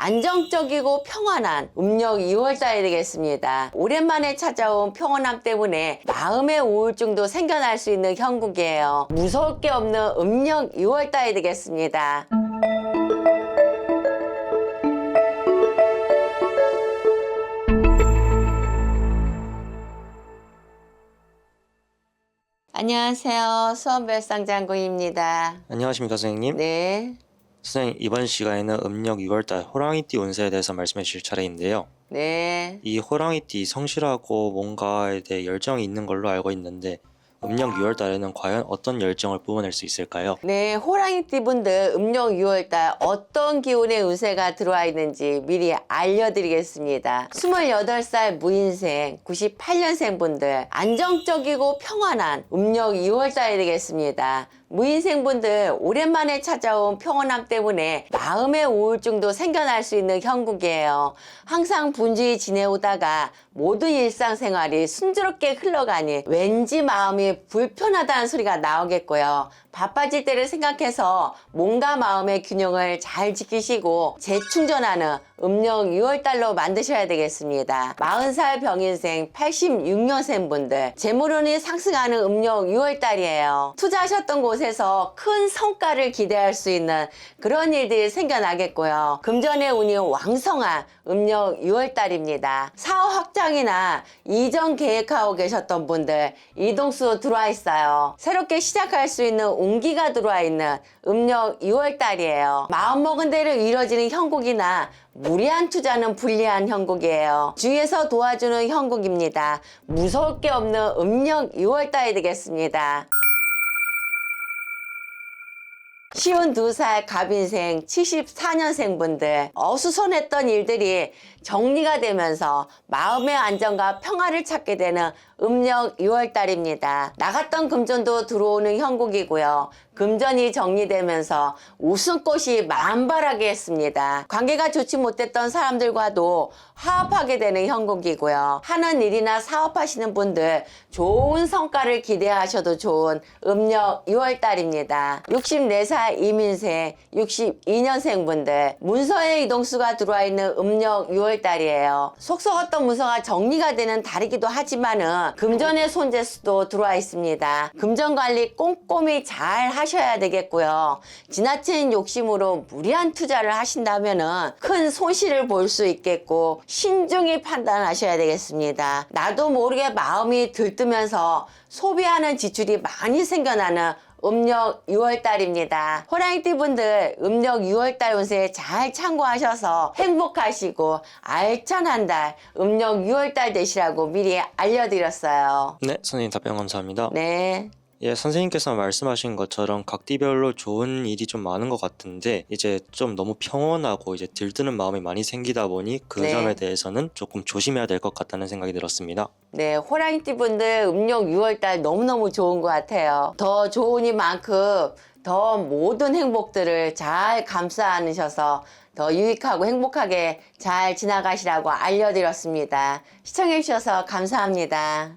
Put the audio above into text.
안정적이고 평안한 음력 2월달이 되겠습니다. 오랜만에 찾아온 평온함 때문에 마음의 우울증도 생겨날 수 있는 형국이에요. 무서울 게 없는 음력 2월달이 되겠습니다. 안녕하세요. 수원별상 장군입니다. 안녕하십니까 선생님. 네. 선생님 이번 시간에는 음력 6월달 호랑이띠 운세에 대해서 말씀해 주실 차례인데요. 네. 이 호랑이띠 성실하고 뭔가에 대해 열정이 있는 걸로 알고 있는데 음력 6월 달에는 과연 어떤 열정을 뿜어낼 수 있을까요? 네, 호랑이띠 분들 음력 6월달 어떤 기운의 운세가 들어와 있는지 미리 알려드리겠습니다. 28살 무인생, 98년생 분들 안정적이고 평안한 음력 2월달이 되겠습니다. 무인생 분들 오랜만에 찾아온 평온함 때문에 마음의 우울증도 생겨날 수 있는 형국이에요. 항상 분주히 지내오다가 모든 일상생활이 순조롭게 흘러가니 왠지 마음이 불편하다는 소리가 나오겠고요. 바빠질 때를 생각해서 몸과 마음의 균형을 잘 지키시고 재충전하는 음력 6월달로 만드셔야 되겠습니다. 40살 병인생 86년생 분들 재물운이 상승하는 음력 6월달이에요. 투자하셨던 곳에서 큰 성과를 기대할 수 있는 그런 일들이 생겨나겠고요. 금전의 운이 왕성한 음력 6월달입니다. 사업 확장이나 이전 계획하고 계셨던 분들 이동수 들어와 있어요. 새롭게 시작할 수 있는 온기가 들어와 있는 음력 2월달이에요. 마음먹은 대로 이루어지는 형국이나 무리한 투자는 불리한 형국이에요. 주위에서 도와주는 형국입니다. 무서울 게 없는 음력 2월달이 되겠습니다. 쉬운 두살 갑인생 74년생 분들 어수선했던 일들이 정리가 되면서 마음의 안정과 평화를 찾게 되는 음력 6월달입니다. 나갔던 금전도 들어오는 형국이고요. 금전이 정리되면서 웃음꽃이 만발하게 했습니다. 관계가 좋지 못했던 사람들과도 화합하게 되는 형국이고요. 하는 일이나 사업하시는 분들 좋은 성과를 기대하셔도 좋은 음력 6월달입니다. 64살 이민생, 62년생 분들 문서의 이동수가 들어와 있는 음력 6월달이에요. 속 썩었던 문서가 정리가 되는 달이기도 하지만은 금전의 손재수도 들어와 있습니다. 금전 관리 꼼꼼히 잘 하셔야 되겠고요. 지나친 욕심으로 무리한 투자를 하신다면은 큰 손실을 볼 수 있겠고 신중히 판단하셔야 되겠습니다. 나도 모르게 마음이 들뜨면서 소비하는 지출이 많이 생겨나는 음력 6월달입니다. 호랑이띠 분들 음력 6월달 운세 잘 참고하셔서 행복하시고 알찬 한 달 음력 6월달 되시라고 미리 알려드렸어요. 네, 선생님 답변 감사합니다. 네. 예, 선생님께서 말씀하신 것처럼 각띠별로 좋은 일이 좀 많은 것 같은데 이제 좀 너무 평온하고 이제 들뜨는 마음이 많이 생기다 보니 그 네. 점에 대해서는 조금 조심해야 될 것 같다는 생각이 들었습니다. 네, 호랑이띠 분들 음력 6월달 너무너무 좋은 것 같아요. 더 좋으니만큼 더 모든 행복들을 잘 감싸 안으셔서 더 유익하고 행복하게 잘 지나가시라고 알려드렸습니다. 시청해주셔서 감사합니다.